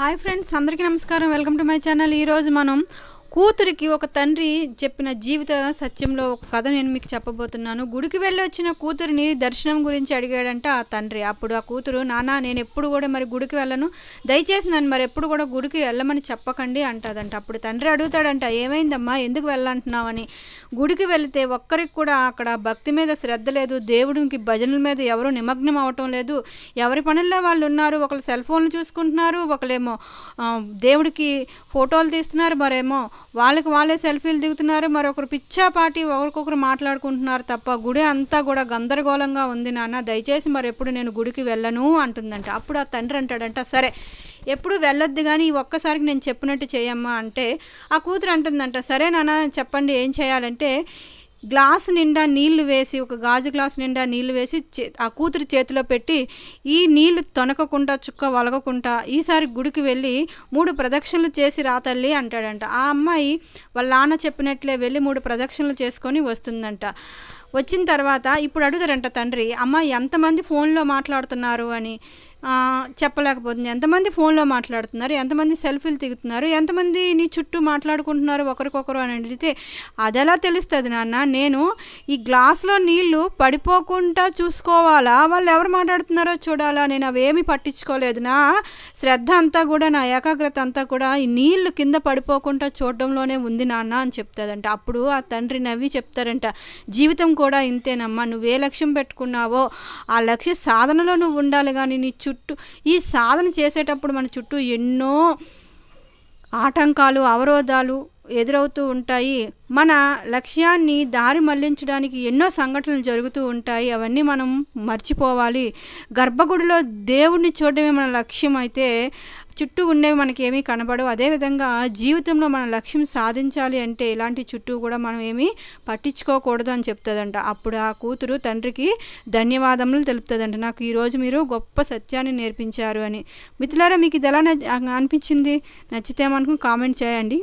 Hi friends అందరికీ నమస్కారం. Welcome to my channel. ఈరోజు మనం కూతురికి ఒక తండ్రి చెప్పిన జీవిత సత్యంలో ఒక కథ నేను మీకు చెప్పబోతున్నాను. గుడికి వెళ్ళి వచ్చిన కూతురిని దర్శనం గురించి అడిగాడంట ఆ తండ్రి. అప్పుడు ఆ కూతురు నానా నేను ఎప్పుడు కూడా మరి గుడికి వెళ్ళను. దయచేసి నన్ను మరి ఎప్పుడు కూడా గుడికి వెళ్ళమని చెప్పకండి అంటదంట. అప్పుడు తండ్రి అడుగుతాడంట ఏమైందమ్మా? ఎందుకు వెళ్ళంటున్నావని? గుడికి వెళితే ఒక్కరికి కూడా అక్కడ భక్తి మీద శ్రద్ధ లేదు. దేవుడికి భజనల మీద ఎవరు నిమగ్నం అవటం లేదు. ఎవరి పనుల్లో వాళ్ళు ఉన్నారు? ఒకళ్ళు సెల్ ఫోన్లు చూసుకుంటున్నారు. ఒకళ్ళేమో దేవుడికి ఫోటోలు తీస్తున్నారు. మరేమో వాళ్ళకి వాళ్ళే సెల్ఫీలు దిగుతున్నారు మరొకరు పిచ్చాపాటి ఒకరికొకరు మాట్లాడుకుంటున్నారు తప్ప గుడి అంతా కూడా గందరగోళంగా ఉంది నాన్న. దయచేసి మరి ఎప్పుడు నేను గుడికి వెళ్ళను అంటుందంట. అప్పుడు ఆ తండ్రి అంటాడంట సరే ఎప్పుడు వెళ్ళొద్దు కానీ ఈ ఒక్కసారికి నేను చెప్పినట్టు చేయమ్మా అంటే ఆ కూతురు అంటుందంట సరే నాన్న చెప్పండి ఏం చేయాలంటే గ్లాస్ నిండా నీళ్ళు వేసి ఒక గాజు గ్లాస్ నిండా నీళ్ళు వేసి చే- ఆ కూతురి చేతిలో పెట్టి ఈ నీళ్ళు తొనకకుండా చుక్క వలగకుండా ఈసారి గుడికి వెళ్ళి మూడు ప్రదక్షిణలు చేసి రా తల్లి అంటాడంట. ఆ అమ్మాయి వాళ్ళ నాన్న చెప్పినట్లే వెళ్ళి మూడు ప్రదక్షిణలు చేసుకొని వస్తుందంట. వచ్చిన తర్వాత ఇప్పుడు అడుగుతారంట తండ్రి అమ్మ ఎంతమంది ఫోన్లో మాట్లాడుతున్నారు? అని. చెప్పలేకపోతుంది. ఎంతమంది ఫోన్లో మాట్లాడుతున్నారు? ఎంతమంది సెల్ఫీలు దిగుతున్నారు? ఎంతమంది నీ చుట్టూ మాట్లాడుకుంటున్నారు ఒకరికొకరు అని అడిగితే అదెలా తెలుస్తుంది నాన్న? నేను ఈ గ్లాస్లో నీళ్ళు పడిపోకుండా చూసుకోవాలా? వాళ్ళు ఎవరు మాట్లాడుతున్నారో చూడాలా? నేను అవేమీ పట్టించుకోలేదు నా శ్రద్ధ అంతా కూడా నా ఏకాగ్రత అంతా కూడా ఈ నీళ్ళు కింద పడిపోకుండా చూడడంలోనే ఉంది నాన్న అని చెప్తాదంట. అప్పుడు ఆ తండ్రి నవ్వి చెప్తారంట జీవితం కూడా ఇంతేనమ్మా. నువ్వే లక్ష్యం పెట్టుకున్నావో ఆ లక్ష్య సాధనలో నువ్వు ఉండాలి. కానీ నీ చుట్టూ ఈ సాధన చేసేటప్పుడు మన చుట్టూ ఎన్నో ఆటంకాలు అవరోధాలు ఎదురవుతూ ఉంటాయి. మన లక్ష్యాన్ని దారి మళ్ళించడానికి ఎన్నో సంఘటనలు జరుగుతూ ఉంటాయి. అవన్నీ మనం మర్చిపోవాలి. గర్భగుడిలో దేవుడిని చూడడమే మన లక్ష్యం అయితే చుట్టూ ఉండేవి మనకి ఏమీ కనబడవు. అదేవిధంగా జీవితంలో మన లక్ష్యం సాధించాలి అంటే ఇలాంటి చుట్టూ కూడా మనం ఏమీ పట్టించుకోకూడదు అని చెప్తుందంట. అప్పుడు ఆ కూతురు తండ్రికి ధన్యవాదములు తెలుపుతుందంట. నాకు ఈరోజు మీరు గొప్ప సత్యాన్ని నేర్పించారు అని. మిత్రులారా మీకు ఇది ఎలా అనిపించింది? నచ్చితే మనకు కామెంట్ చేయండి.